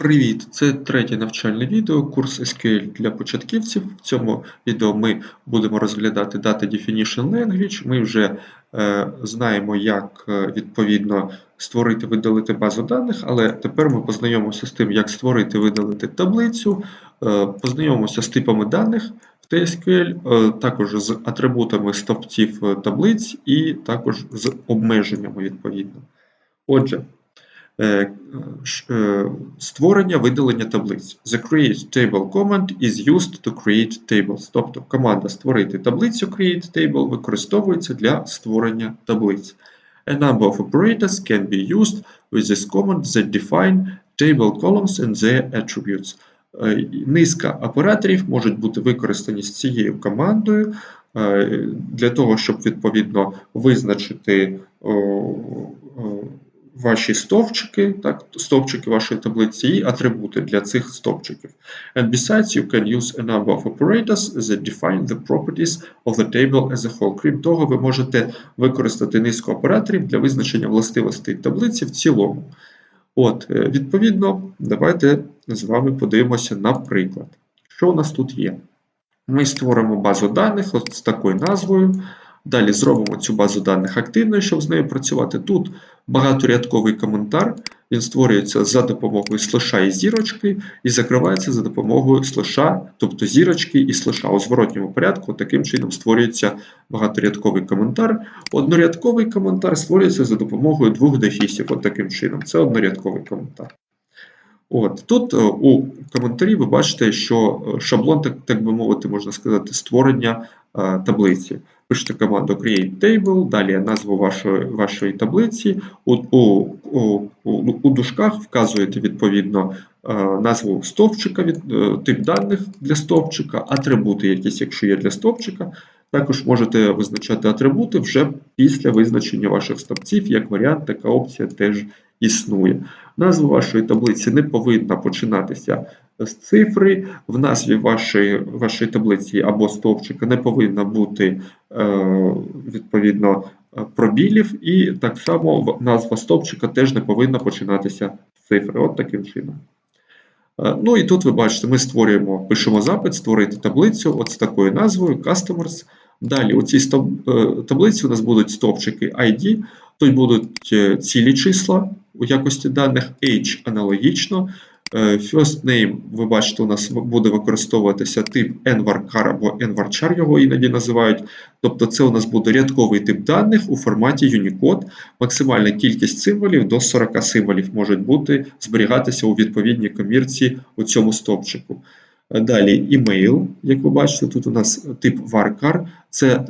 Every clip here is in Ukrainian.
Привіт! Це третє навчальне відео, курс SQL для початківців. В цьому відео ми будемо розглядати Data Definition Language. Ми вже е, знаємо, як е, відповідно створити видалити базу даних, але тепер ми познайомимося з тим, як створити видалити таблицю, е, познайомимося з типами даних в TSQL, е, також з атрибутами стовпців е, таблиць і також з обмеженнями відповідно. Отже, створення видалення таблиць. The create table command is used to create tables. Тобто команда створити таблицю create table використовується для створення таблиць. A number of operators can be used with this command that define table columns and their attributes. Е, низка операторів можуть бути використані з цією командою для того, щоб відповідно визначити ваші стовпчики, так, стовпчики вашої таблиці і атрибути для цих стовпчиків. And besides, you can use a number of operators that define the properties of the table as a whole. Крім того, ви можете використати низку операторів для визначення властивостей таблиці в цілому. От, е, Відповідно, давайте з вами подивимося на приклад. Що у нас тут є? Ми створимо базу даних от з такою назвою. Далі зробимо цю базу даних активною, щоб з нею працювати. Тут багаторядковий коментар, він створюється за допомогою слеша і зірочки, і закривається за допомогою слеша, тобто зірочки і слеша. У зворотньому порядку таким чином створюється багаторядковий коментар. Однорядковий коментар створюється за допомогою двох дефісів. От таким чином. Це однорядковий коментар. От Тут е, у коментарі ви бачите, що е, шаблон, так так би мовити, можна сказати, створення е, таблиці. Пишете команду Create Table, далі назву вашої вашої таблиці. У у, у, у дужках вказуєте відповідно назву стовпчика, від, тип даних для стовпчика, атрибути якісь, якщо є для стовпчика. Також можете визначати атрибути вже після визначення ваших стовпців. Як варіант, така опція теж існує. Назва вашої таблиці не повинна починатися з цифри. В назві вашої вашої таблиці або стовпчика не повинна бути е, відповідно пробілів, і так само назва стовпчика теж не повинна починатися з цифри. От таким чином. Е, ну і тут ви бачите, ми створюємо, пишемо запит, створити таблицю от з такою назвою Customers. Далі у цій е, таблиці у нас будуть стовпчики ID, тут будуть е, цілі числа у якості даних, Age аналогічно. Е, first name, ви бачите, у нас буде використовуватися тип nvarchar або nvarchar його іноді називають. Тобто це у нас буде рядковий тип даних у форматі Unicode. Максимальна кількість символів до 40 символів можуть бути зберігатися у відповідній комірці у цьому стовпчику. Далі email, як ви бачите, тут у нас тип varchar, це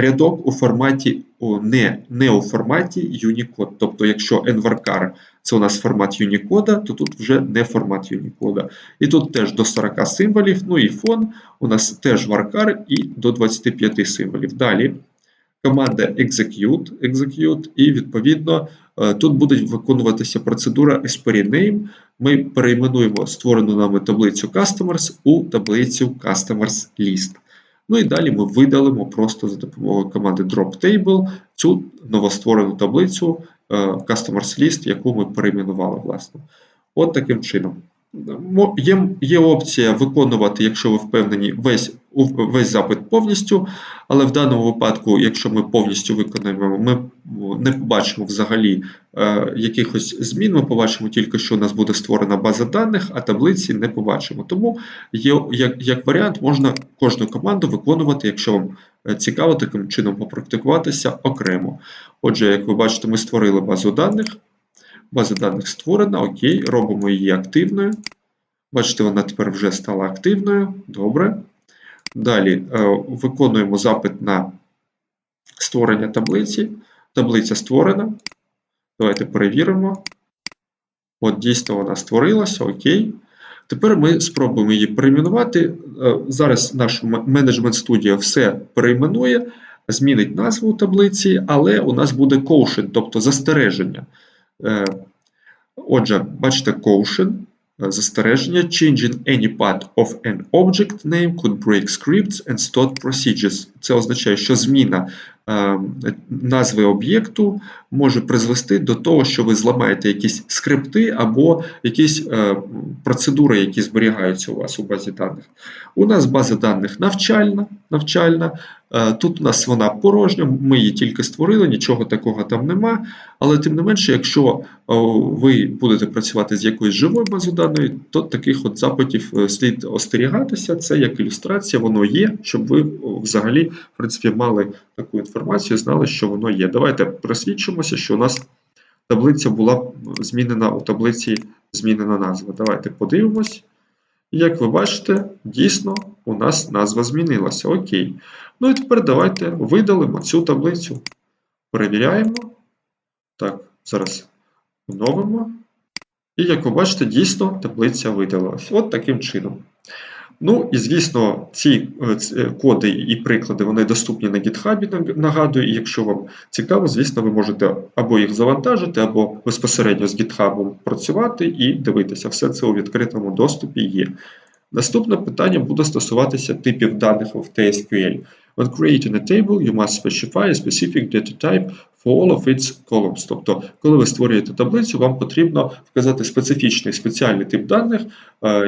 рядок у форматі не не у форматі Unicode. Тобто, якщо nvarchar це у нас формат Unicode, то тут вже не формат Unicode. І тут теж до 40 символів, ну і фон у нас теж varchar і до 25 символів. Далі команда execute, execute і відповідно е, тут буде виконуватися процедура name. Ми перейменуємо створену нами таблицю Customers у таблицю Customers List. Ну і далі ми видалимо просто за допомогою команди dropTable цю новостворену таблицю е, Customers List, яку ми перейменували, власне. От таким чином. Є є опція виконувати, якщо ви впевнені, весь весь запит повністю, але в даному випадку, якщо ми повністю виконаємо, ми не побачимо взагалі е, якихось змін, ми побачимо тільки, що у нас буде створена база даних, а таблиці не побачимо. Тому є, як, як варіант, можна кожну команду виконувати, якщо вам е, цікаво, таким чином попрактикуватися окремо. Отже, як ви бачите, ми створили базу даних. База даних створена, окей, робимо її активною. Бачите, вона тепер вже стала активною. Добре. Далі е, виконуємо запит на створення таблиці. Таблиця створена. Давайте перевіримо. От, дійсно, вона створилася, окей. Тепер ми спробуємо її перейменувати. Е, зараз наш менеджмент студія все перейменує, змінить назву таблиці, але у нас буде caution, тобто застереження. Е, отже, бачите, е, застереження. Changing any part of an object name could break scripts and stop procedures. Це означає, що зміна е, назви об'єкту може призвести до того, що ви зламаєте якісь скрипти або якісь е, процедури, які зберігаються у вас у базі даних. У нас база даних навчальна. навчальна. Е, тут у нас вона порожня, ми її тільки створили, нічого такого там нема. Але тим не менше, якщо ви будете працювати з якоюсь живою базою даних, то таких от запитів е, слід остерігатися. Це як ілюстрація, воно є, щоб ви взагалі в принципі, мали таку інформацію, знали, що воно є. Давайте просвідчимося, що у нас таблиця була змінена у таблиці змінена назва. Давайте подивимось. Як ви бачите, дійсно у нас назва змінилася. Окей. Ну і тепер давайте видалимо цю таблицю. Перевіряємо. Так, зараз оновимо. І як ви бачите, дійсно таблиця видалилася. От таким чином. Ну і звісно, ці е, е, коди і приклади вони доступні на GitHub, нагадую, і якщо вам цікаво, звісно, ви можете або їх завантажити, або безпосередньо з GitHub працювати і дивитися. Все це у відкритому доступі є. Наступне питання буде стосуватися типів даних в TSQL. When creating a table, you must specify a specific data type for all of its columns. Тобто, коли ви створюєте таблицю, вам потрібно вказати специфічний спеціальний тип даних,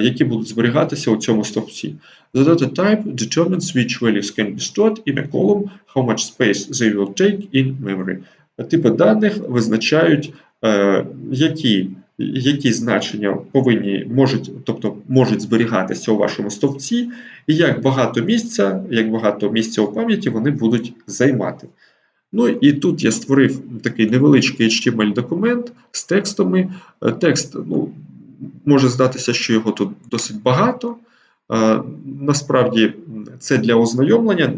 які будуть зберігатися у цьому стовпці. The data type determines which values can be stored in a column, how much space they will take in memory. Типи даних визначають, які які значення повинні можуть, тобто можуть зберігатися у вашому стовпці, і як багато місця, як багато місця у пам'яті вони будуть займати. Ну і тут я створив такий невеличкий HTML-документ з текстами. Е, текст ну, може здатися, що його тут досить багато. Е, насправді це для ознайомлення.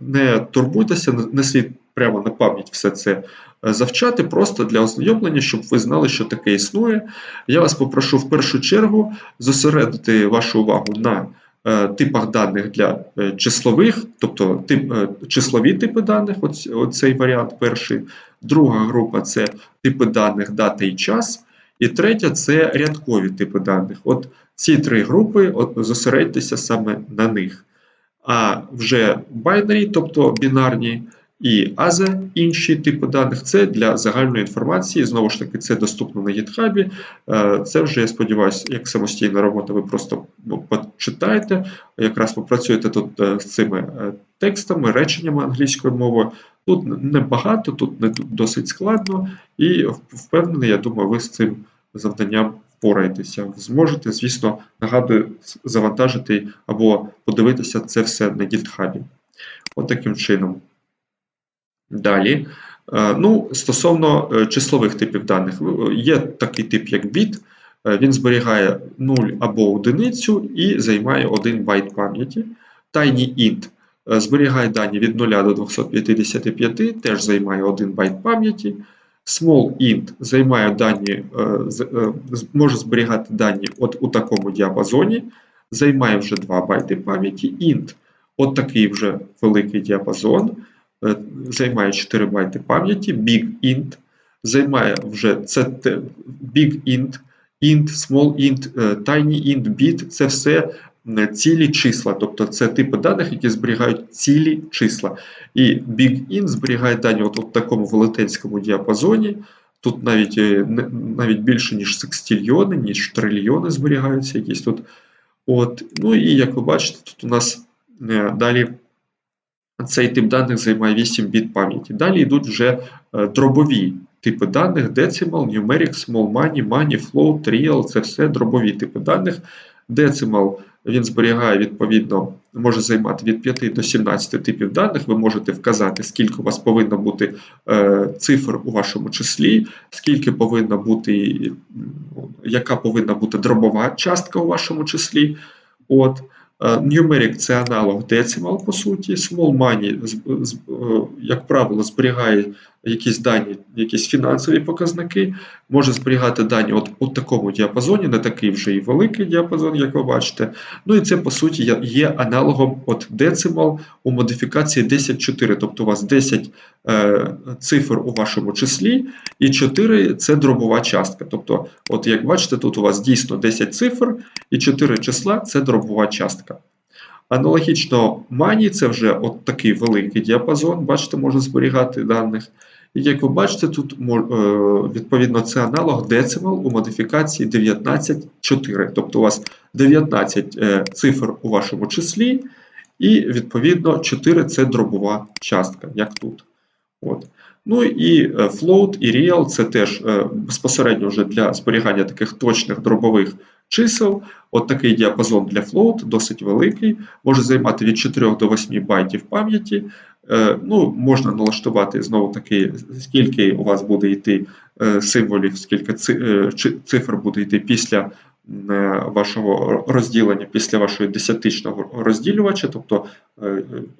Не турбуйтеся, не слід прямо на пам'ять все це е, завчати, просто для ознайомлення, щоб ви знали, що таке існує. Я вас попрошу в першу чергу зосередити вашу увагу на е, типах даних для е, числових, тобто тип, числові типи даних, оцей варіант перший. Друга група це типи даних, дата і час. І третя це рядкові типи даних. От ці три групи от, зосередьтеся саме на них. А вже binary, тобто бінарні. І AZE, інші типи даних це для загальної інформації. Знову ж таки, це доступно на GitHub. Е, це вже, я сподіваюся, як самостійна робота, ви просто ну, почитаєте, якраз попрацюєте тут е, з цими е, текстами, реченнями англійською мовою. Тут небагато, тут не досить складно, і впевнений, я думаю, ви з цим завданням впораєтеся. Зможете, звісно, нагадую, завантажити або подивитися це все на GitHub. От таким чином. Далі. Е, ну, Стосовно е, числових типів даних, є такий тип, як біт. Е, він зберігає 0 або одиницю і займає 1 байт пам'яті. TinyInt зберігає дані від 0 до 255, теж займає 1 байт пам'яті. SmallInt займає дані, може зберігати дані от у такому діапазоні, займає вже 2 байти пам'яті. Int от такий вже великий діапазон. Е, займає 4 байти пам'яті, BigInt займає вже це BigInt, int, SmallInt, е, TinyInt, Bit це все цілі числа, тобто це типи даних, які зберігають цілі числа. І BigInt зберігає дані от у такому велетенському діапазоні. Тут навіть е, навіть більше, ніж секстільйони, ніж трильйони зберігаються якісь тут. От. Ну і як ви бачите, тут у нас далі цей тип даних займає 8 біт пам'яті. Далі йдуть вже е, дробові типи даних: Decimal, Numeric, Small Money, Money, Float, Real це все дробові типи даних. Decimal він зберігає, відповідно, може займати від 5 до 17 типів даних. Ви можете вказати, скільки у вас повинно бути е, цифр у вашому числі, скільки повинна бути, яка повинна бути дробова частка у вашому числі. От. Е, Numeric це аналог Decimal, по суті. Small Money, е, як правило, зберігає якісь дані, якісь фінансові показники, може зберігати дані от у такому діапазоні, не такий вже і великий діапазон, як ви бачите. Ну і це, по суті, є аналогом от Decimal у модифікації 10.4, тобто у вас 10 е, цифр у вашому числі, і 4 це дробова частка. Тобто, от як бачите, тут у вас дійсно 10 цифр, і 4 числа це дробова частка. Аналогічно Money – це вже от такий великий діапазон, бачите, може зберігати даних. І як ви бачите, тут е, відповідно це аналог Decimal у модифікації 19.4. Тобто у вас 19 е, цифр у вашому числі, і відповідно 4 це дробова частка, як тут. От. Ну і е, float і real це теж безпосередньо вже для зберігання таких точних дробових чисел. От такий діапазон для float, досить великий, може займати від 4 до 8 байтів пам'яті. Е, ну, Можна налаштувати знову таки, скільки у вас буде йти е, символів, скільки е, цифр буде йти після вашого розділення, після вашого десятичного розділювача, тобто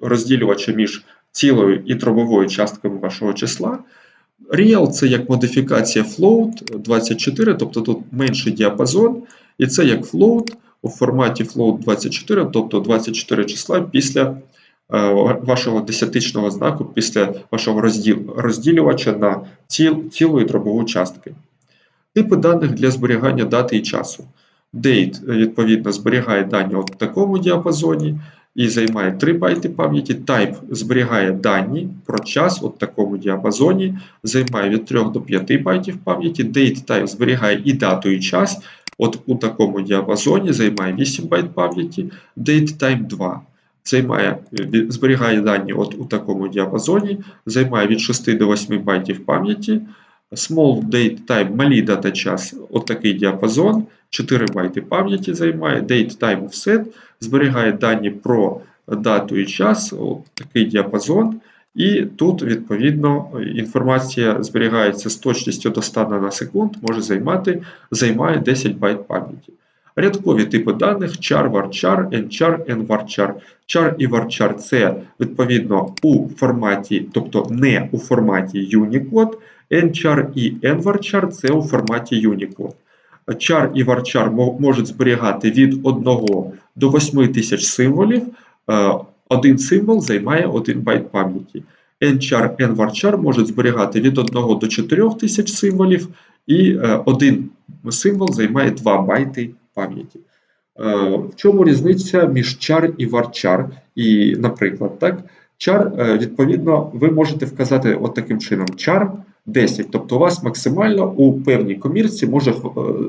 розділювача між цілою і дробовою частками вашого числа. Real це як модифікація float 24, тобто тут менший діапазон, і це як float у форматі float 24, тобто 24 числа після Е, вашого десятичного знаку після вашого розділ, розділювача на ціл, цілу і дробову частки. Типи даних для зберігання дати і часу. Date, відповідно, зберігає дані в такому діапазоні і займає 3 байти пам'яті. Type зберігає дані про час в такому діапазоні, займає від 3 до 5 байтів пам'яті. Date type зберігає і дату, і час. От у такому діапазоні займає 8 байт пам'яті, Date type 2 займає, зберігає дані от у такому діапазоні, займає від 6 до 8 байтів пам'яті. Small date time, малі дата час, от діапазон, 4 байти пам'яті займає, date time offset, зберігає дані про дату і час, такий діапазон. І тут, відповідно, інформація зберігається з точністю до 100 секунд, може займати, займає 10 байт пам'яті. Рядкові типи даних char, varchar, nchar, nvarchar. Char і varchar це відповідно у форматі, тобто не у форматі Unicode, nchar і nvarchar це у форматі Unicode. Char і varchar можуть зберігати від 1 до 8 тисяч символів. Е, один символ займає 1 байт пам'яті. nchar, nvarchar можуть зберігати від 1 до 4 тисяч символів, і е, один символ займає 2 байти пам'яті. Е, в чому різниця між чар і варчар? І, наприклад, так, чар, е, відповідно, ви можете вказати от таким чином: чар 10. Тобто у вас максимально у певній комірці може е,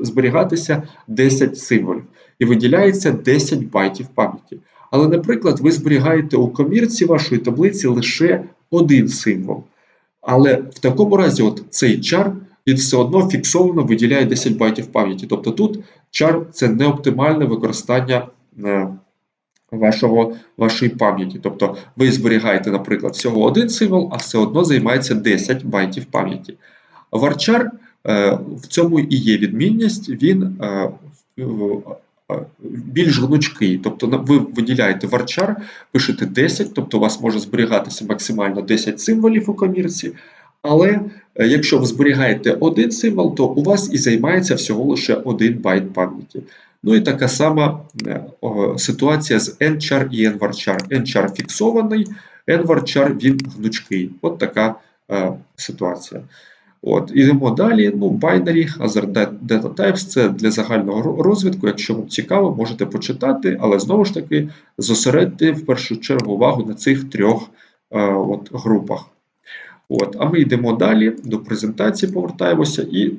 зберігатися 10 символів і виділяється 10 байтів пам'яті. Але, наприклад, ви зберігаєте у комірці вашої таблиці лише один символ. Але в такому разі, от цей чар він все одно фіксовано виділяє 10 байтів пам'яті. Тобто тут char це не оптимальне використання е, вашого, вашої пам'яті. Тобто ви зберігаєте, наприклад, всього один символ, а все одно займається 10 байтів пам'яті. Varchar е, в цьому і є відмінність, він е, більш гнучкий. Тобто ви виділяєте варчар, пишете 10, тобто у вас може зберігатися максимально 10 символів у комірці. Але е, якщо ви зберігаєте один символ, то у вас і займається всього лише один байт пам'яті. Ну і така сама е, ситуація з nchar і nvarchar. фіксований, nvarchar він гнучкий. От така е, ситуація. От, Ідемо далі. Ну, Binary, Other Data Types це для загального розвитку. Якщо вам цікаво, можете почитати, але знову ж таки зосередьте в першу чергу увагу на цих трьох е, от, групах. От, А ми йдемо далі до презентації, повертаємося і е,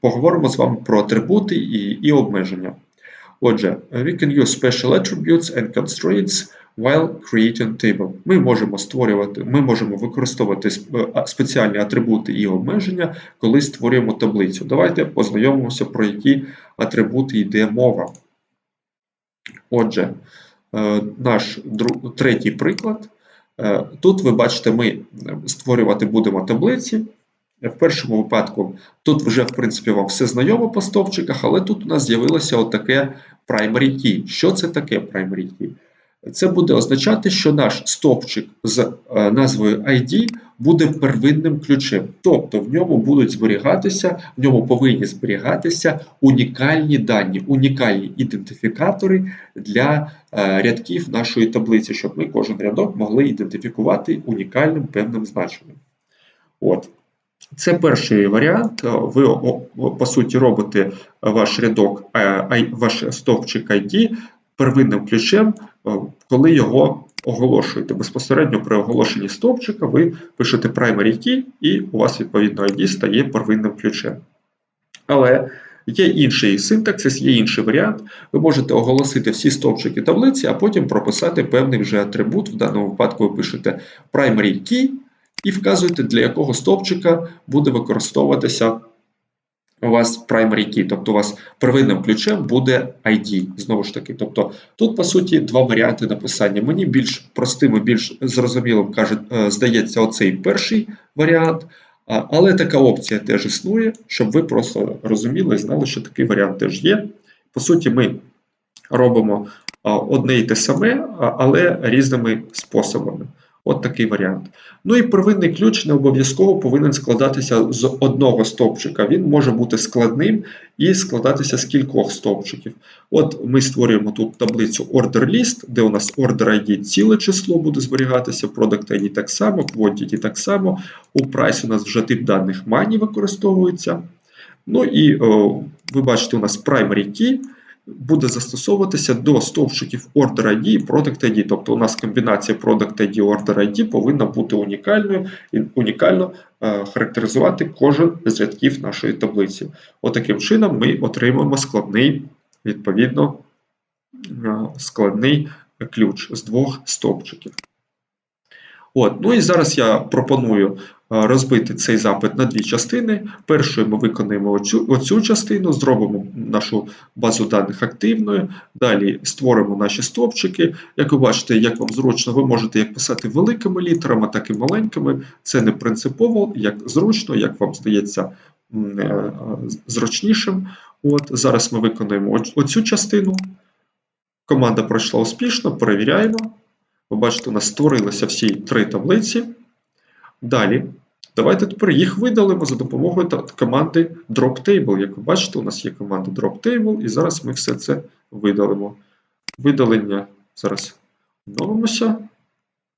поговоримо з вами про атрибути і, і обмеження. Отже, we can use special attributes and constraints while creating table. Ми можемо створювати, ми можемо використовувати е, спеціальні атрибути і обмеження, коли створюємо таблицю. Давайте познайомимося, про які атрибути йде мова. Отже, е, наш третій приклад. Е, тут ви бачите, ми створювати будемо таблиці. В першому випадку тут вже, в принципі, вам все знайомо по стовпчиках, але тут у нас з'явилося отаке primary key. Що це таке primary key? Це буде означати, що наш стовпчик з е, назвою ID буде первинним ключем. Тобто в ньому будуть зберігатися, в ньому повинні зберігатися унікальні дані, унікальні ідентифікатори для е, рядків нашої таблиці, щоб ми кожен рядок могли ідентифікувати унікальним певним значенням. От. Це перший варіант. Ви, по суті, робите ваш рядок, е, ваш стовпчик ID первинним ключем коли його оголошуєте. Безпосередньо при оголошенні стовпчика ви пишете primary key і у вас відповідно ID стає первинним ключем. Але є інший синтаксис, є інший варіант. Ви можете оголосити всі стовпчики таблиці, а потім прописати певний вже атрибут. В даному випадку ви пишете primary key і вказуєте, для якого стовпчика буде використовуватися у вас primary key, тобто у вас первинним ключем буде ID. Знову ж таки. Тобто тут, по суті, два варіанти написання. Мені більш простим і більш зрозумілим каже, здається, оцей перший варіант. Але така опція теж існує, щоб ви просто розуміли і знали, що такий варіант теж є. По суті, ми робимо одне і те саме, але різними способами. От такий варіант. Ну і первинний ключ не обов'язково повинен складатися з одного стовпчика. Він може бути складним і складатися з кількох стовпчиків. От ми створюємо тут таблицю Order List, де у нас Order ID ціле число буде зберігатися, Product ID так само, Quantity так само. У Price у нас вже тип даних Money використовується. Ну і о, ви бачите, у нас Primary Key буде застосовуватися до стовпчиків Order ID і Product ID. Тобто у нас комбінація Product ID і Order ID повинна бути унікальною і унікально е, характеризувати кожен з рядків нашої таблиці. Отаким От чином ми отримаємо складний, відповідно, е, складний ключ з двох стовпчиків. От, Ну і зараз я пропоную розбити цей запит на дві частини. Першою ми виконаємо оцю, оцю частину, зробимо нашу базу даних активною. Далі створимо наші стовпчики. Як ви бачите, як вам зручно, ви можете як писати великими літерами, так і маленькими. Це не принципово, як зручно, як вам здається е, зручнішим. От, Зараз ми виконаємо оцю частину. Команда пройшла успішно, перевіряємо. Ви бачите, у нас створилися всі три таблиці. Далі, давайте тепер їх видалимо за допомогою команди dropTable. Як ви бачите, у нас є команда dropTable, і зараз ми все це видалимо. Видалення зараз оновимося.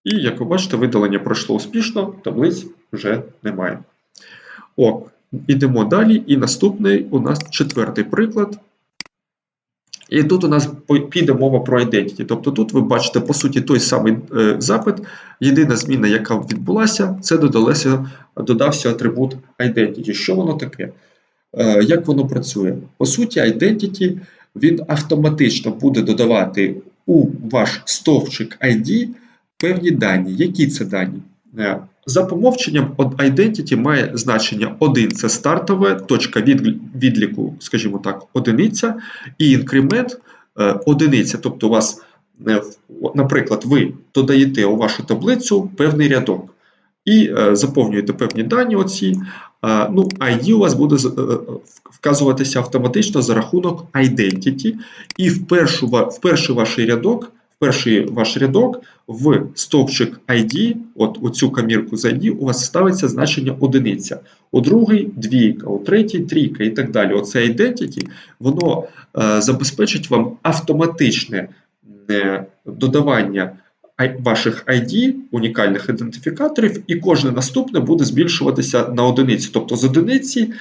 І, як ви бачите, видалення пройшло успішно, таблиць вже немає. Ок, ідемо далі. І наступний у нас четвертий приклад. І тут у нас піде мова про identity. Тобто тут ви бачите, по суті, той самий е, запит. Єдина зміна, яка відбулася, це додалося, додався атрибут identity. Що воно таке? Е, як воно працює? По суті, identity він автоматично буде додавати у ваш стовпчик ID певні дані. Які це дані? Е, за помовченням, identity має значення 1 це стартова точка відліку, скажімо так, одиниця, і інкремент е, одиниця. Тобто, у вас, е, наприклад, ви додаєте у вашу таблицю певний рядок і заповнюєте певні дані. оці, ну, ID у вас буде вказуватися автоматично за рахунок identity, і в перший ваш рядок перший ваш рядок в стовпчик ID, от цю камірку з ID, у вас ставиться значення одиниця, у другий двійка, у третій трійка і так далі. Оце identity, воно е, забезпечить вам автоматичне е, додавання ваших ID, унікальних ідентифікаторів, і кожне наступне буде збільшуватися на одиницю. Тобто з одиниці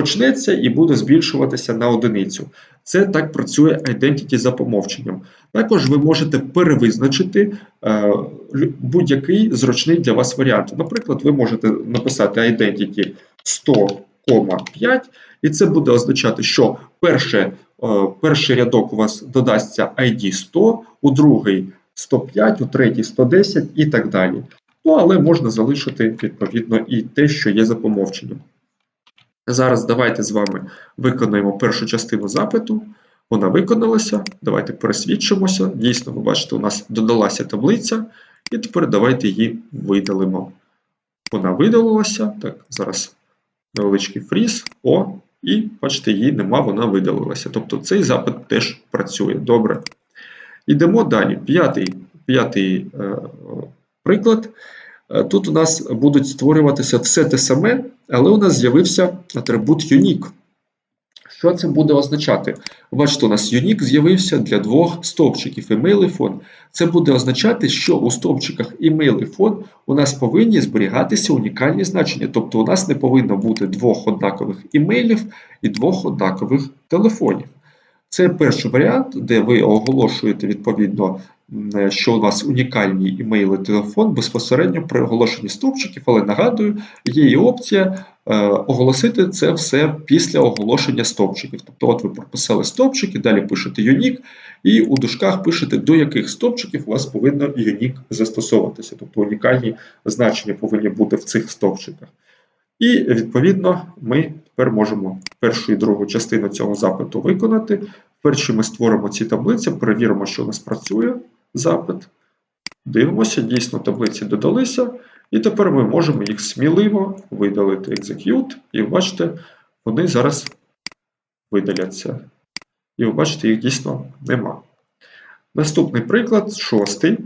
почнеться і буде збільшуватися на одиницю. Це так працює identity за помовченням. Також ви можете перевизначити е, будь-який зручний для вас варіант. Наприклад, ви можете написати identity 100,5, і це буде означати, що перше, е, перший рядок у вас додасться ID 100, у другий 105, у третій 110 і так далі. Ну, але можна залишити відповідно і те, що є за помовченням. Зараз давайте з вами виконаємо першу частину запиту. Вона виконалася. Давайте пересвідчимося. Дійсно, ви бачите, у нас додалася таблиця. І тепер давайте її видалимо. Вона видалилася. Так, зараз невеличкий фріз. О, і бачите, її нема, вона видалилася. Тобто цей запит теж працює. Добре. Йдемо далі. П'ятий п'ятий е, приклад. Е, тут у нас будуть створюватися все те саме, але у нас з'явився атрибут Unique. Що це буде означати? Бачите, у нас Unique з'явився для двох стовпчиків email і фон. Це буде означати, що у стовпчиках email і фон у нас повинні зберігатися унікальні значення. Тобто у нас не повинно бути двох однакових імейлів і двох однакових телефонів. Це перший варіант, де ви оголошуєте відповідно, що у вас унікальні імейли, телефон безпосередньо при оголошенні стовпчиків, але нагадую, є і опція е, оголосити це все після оголошення стовпчиків. Тобто, от ви прописали стовпчики, далі пишете юнік, і у дужках пишете, до яких стовпчиків у вас повинно юнік застосовуватися. Тобто унікальні значення повинні бути в цих стовпчиках. І відповідно ми тепер можемо першу і другу частину цього запиту виконати. Перші ми створимо ці таблиці, перевіримо, що у нас працює запит. Дивимося, дійсно таблиці додалися. І тепер ми можемо їх сміливо видалити Execute. І ви бачите, вони зараз видаляться. І ви бачите, їх дійсно нема. Наступний приклад, шостий.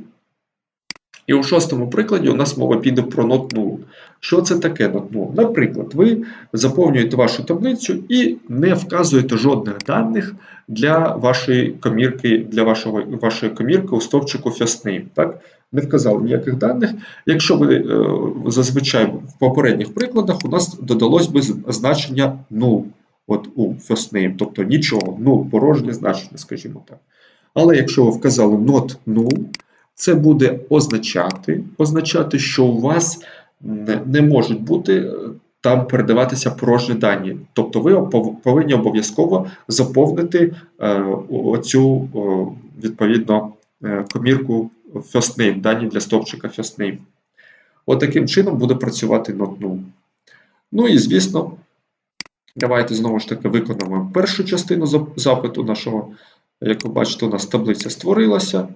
І у шостому прикладі у нас мова піде про null. Що це таке null? Наприклад, ви заповнюєте вашу таблицю і не вказуєте жодних даних для вашої комірки, для вашого, вашої комірки у стовпчику FirstName. Так? Не вказали ніяких даних. Якщо ви е, зазвичай в попередніх прикладах у нас додалось би значення null от у FirstName, тобто нічого, null, порожнє значення, скажімо так. Але якщо ви вказали not null, це буде означати, означати, що у вас не, можуть бути е, там передаватися порожні дані. Тобто ви повинні обов'язково заповнити е, оцю відповідно е, комірку FirstName, дані для стовпчика FirstName. От таким чином буде працювати null. Ну і звісно, давайте знову ж таки виконаємо першу частину запиту нашого. Як ви бачите, у нас таблиця створилася.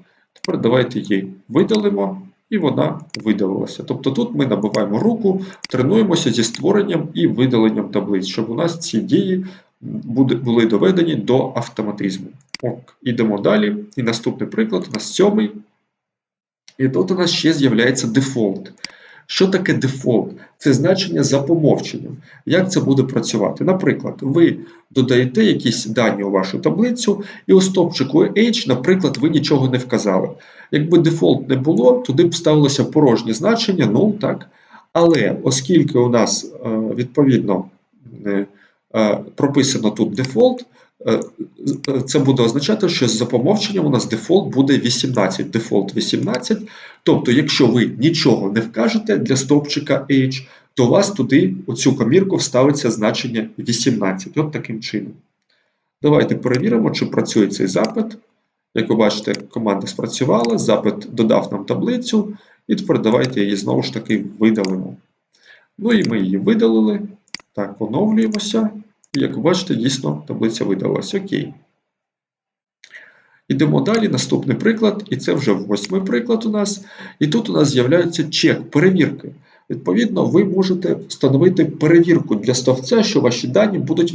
Тепер давайте її видалимо, і вона видалилася. Тобто тут ми набиваємо руку, тренуємося зі створенням і видаленням таблиць, щоб у нас ці дії були доведені до автоматизму. Ок, ідемо далі. І наступний приклад у нас сьомий. І тут у нас ще з'являється дефолт. Що таке дефолт? Це значення за помовченням. Як це буде працювати? Наприклад, ви додаєте якісь дані у вашу таблицю, і у стопчику H, наприклад, ви нічого не вказали. Якби дефолт не було, туди б ставилося порожнє значення, ну так. Але оскільки у нас е, відповідно е, е, прописано тут дефолт, це буде означати, що за помовченням у нас дефолт буде 18. Дефолт 18. Тобто, якщо ви нічого не вкажете для стовпчика H, то у вас туди у цю комірку вставиться значення 18. От таким чином. Давайте перевіримо, чи працює цей запит. Як ви бачите, команда спрацювала, запит додав нам таблицю, і тепер давайте її знову ж таки видалимо. Ну і ми її видалили. Так, оновлюємося. Як ви бачите, дійсно таблиця видалилась. Окей. Ідемо далі, наступний приклад, і це вже восьмий приклад у нас. І тут у нас з'являється чек перевірки. Відповідно, ви можете встановити перевірку для стовця, що ваші дані будуть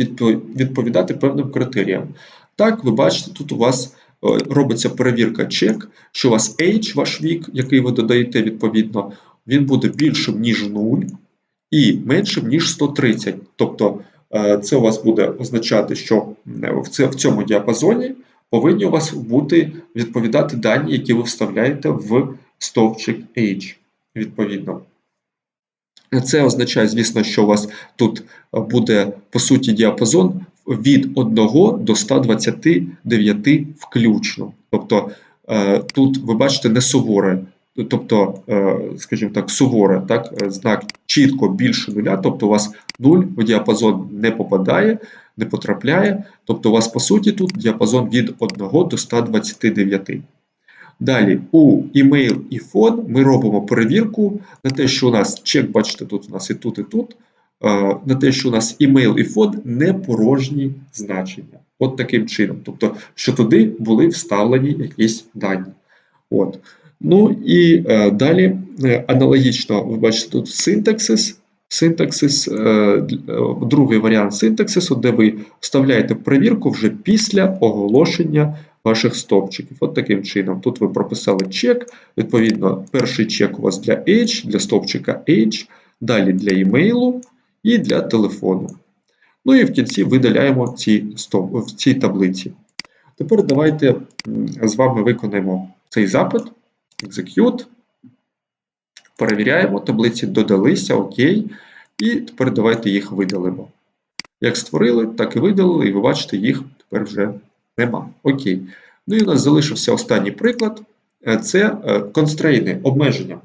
відповідати певним критеріям. Так, ви бачите, тут у вас е, робиться перевірка чек, що у вас H, ваш вік, який ви додаєте відповідно, він буде більшим, ніж 0 і меншим, ніж 130. Тобто це у вас буде означати, що в цьому діапазоні повинні у вас бути відповідати дані, які ви вставляєте в стовпчик H, відповідно. Це означає, звісно, що у вас тут е, буде по суті діапазон від 1 до 129 включно. Тобто е, тут ви бачите не суворе, тобто, е, скажімо так, суворе, так, е, знак чітко більше нуля, тобто у вас 0 в діапазон не попадає, не потрапляє. Тобто у вас по суті тут діапазон від 1 до 129. Далі у email і фон ми робимо перевірку на те, що у нас чек, бачите, тут у нас і тут, і тут, е, на те, що у нас email і фон не порожні значення. От таким чином. Тобто, що туди були вставлені якісь дані. От. Ну і е, далі е, аналогічно, ви бачите, тут синтаксис. Синтаксис, е, е, другий варіант синтаксису, де ви вставляєте перевірку вже після оголошення ваших стовпчиків. От таким чином. Тут ви прописали чек. Відповідно, перший чек у вас для H, для стовпчика H, далі для імейлу і для телефону. Ну і в кінці видаляємо ці, стоп, в цій таблиці. Тепер давайте з вами виконаємо цей запит. Execute. Перевіряємо, таблиці додалися, окей. І тепер давайте їх видалимо. Як створили, так і видалили, і ви бачите, їх тепер вже Нема. Окей. Ну і у нас залишився останній приклад. Е, Це констрейни, обмеження.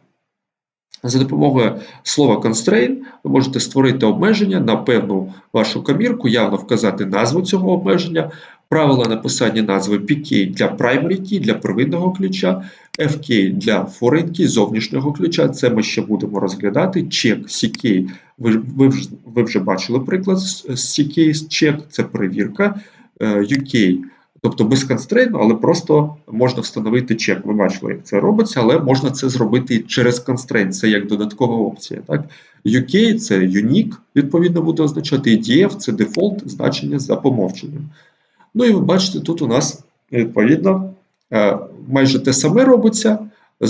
За допомогою слова constraint ви можете створити обмеження на певну вашу комірку, явно вказати назву цього обмеження, правила написання назви PK для primary key, для первинного ключа, FK для foreign key, зовнішнього ключа. Це ми ще будемо розглядати. Check CK. Ви, ви, ви вже бачили приклад з CK, check це перевірка. Е, UK Тобто без constraint, але просто можна встановити чек. Ви бачили, як це робиться, але можна це зробити через constraint, це як додаткова опція. Так? UK це unique, відповідно буде означати, і DF це дефолт значення за помовченням. Ну і ви бачите, тут у нас відповідно е, майже те саме робиться. Е,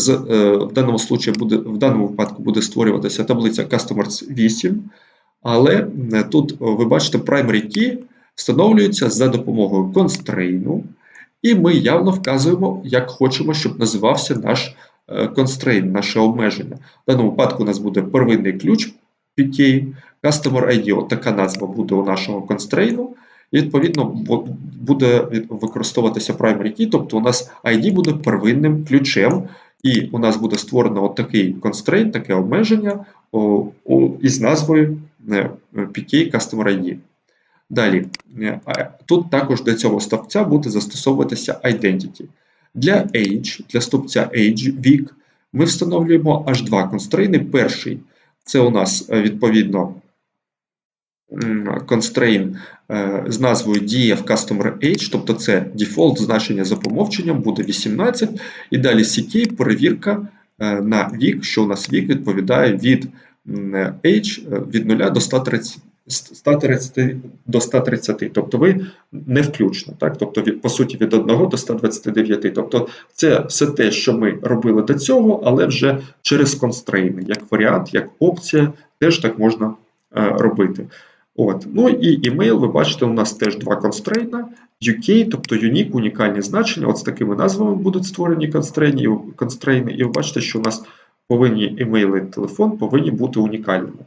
В даному случаї буде, в даному випадку буде створюватися таблиця Customers 8, але е, тут ви бачите primary key встановлюється за допомогою constraint, і ми явно вказуємо, як хочемо, щоб називався наш constraint, наше обмеження. В даному випадку у нас буде первинний ключ PK, Customer ID, така назва буде у нашого і відповідно буде використовуватися primary key, тобто у нас ID буде первинним ключем, і у нас буде створено от такий constraint, таке обмеження із назвою PK Customer ID. Далі, тут також до цього стовпця буде застосовуватися identity. Для age, для стовпця age, вік, ми встановлюємо аж два констрейни. Перший це у нас відповідно constraint з назвою DF Customer Age, тобто це дефолт значення за помовченням буде 18. І далі CK перевірка на вік, що у нас вік відповідає від age від 0 до 130. 130 до 130, тобто ви не включно, так? Тобто, від, по суті, від 1 до 129. Тобто, це все те, що ми робили до цього, але вже через констрейни, як варіант, як опція, теж так можна е, робити. От. Ну і імейл, ви бачите, у нас теж два констрейна. UK, тобто Unique, унікальні значення. От з такими назвами будуть створені констрейни, і ви бачите, що у нас повинні імейли телефон повинні бути унікальними.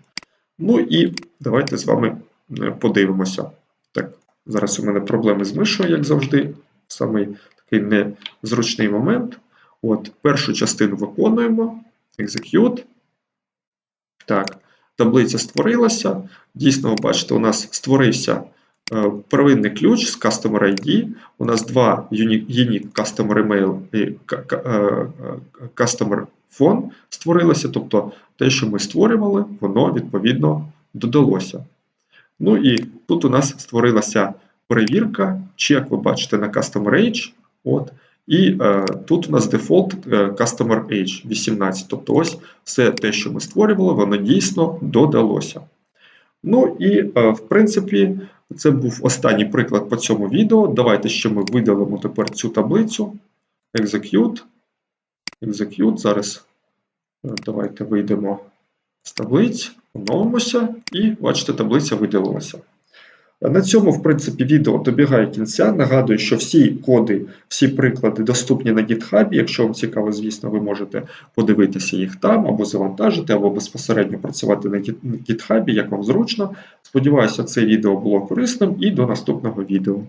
Ну і давайте з вами е, подивимося. Так, зараз у мене проблеми з мишою, як завжди, самий такий незручний момент. От, Першу частину виконуємо. Execute. Так, таблиця створилася. Дійсно, ви бачите, у нас створився е, первинний ключ з Customer ID. У нас два unique Customer Email і е, Customer Phone створилося. Тобто те, що ми створювали, воно відповідно додалося. Ну і тут у нас створилася перевірка, чек, ви бачите, на Customer Age. От, І е, тут у нас дефолт е, Customer Age 18. Тобто, ось все те, що ми створювали, воно дійсно додалося. Ну і, е, в принципі, це був останній приклад по цьому відео. Давайте ще ми видалимо тепер цю таблицю. Execute. Execute. Зараз е, давайте вийдемо з таблиць, оновимося, і бачите, таблиця виділилася. На цьому, в принципі, відео добігає кінця. Нагадую, що всі коди, всі приклади доступні на GitHub. Якщо вам цікаво, звісно, ви можете подивитися їх там, або завантажити, або безпосередньо працювати на GitHub, як вам зручно. Сподіваюся, це відео було корисним і до наступного відео.